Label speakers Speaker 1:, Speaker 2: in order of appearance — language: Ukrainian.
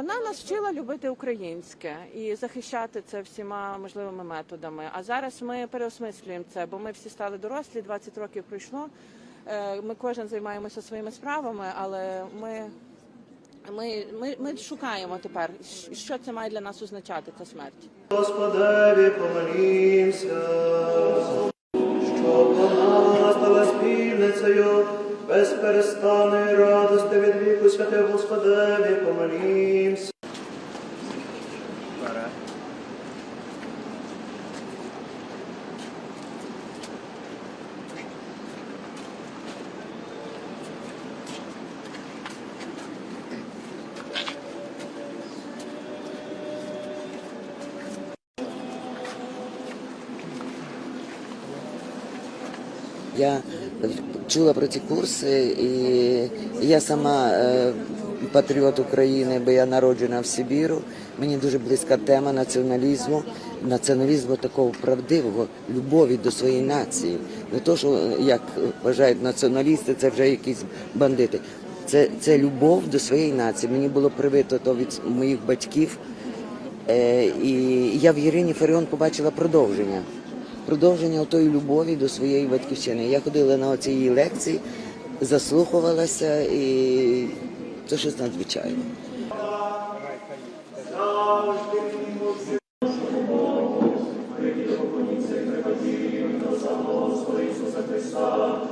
Speaker 1: вона нас вчила любити українське і захищати це всіма можливими методами. А зараз ми переосмислюємо це, бо ми всі стали дорослі, 20 років пройшло. Е, Ми кожен займаємося своїми справами, але ми, ми, ми, ми шукаємо тепер, що це має для нас означати, ця смерть.
Speaker 2: Господеві помолімся, щоб вона стала спільницею безперестанної радости від віку святе Господеві помолімся.
Speaker 3: Я чула про ці курси, і я сама е, патріот України, бо я народжена в Сибіру. Мені дуже близька тема націоналізму, націоналізму такого правдивого, любові до своєї нації. Не то, що як вважають націоналісти, це вже якісь бандити. Це, це любов до своєї нації. Мені було привито то від моїх батьків. Е, і я в Ірині Фаріон побачила продовження продовження тої любові до своєї батьківщини. Я ходила на оці її лекції, заслухувалася і це щось надзвичайне. Христа,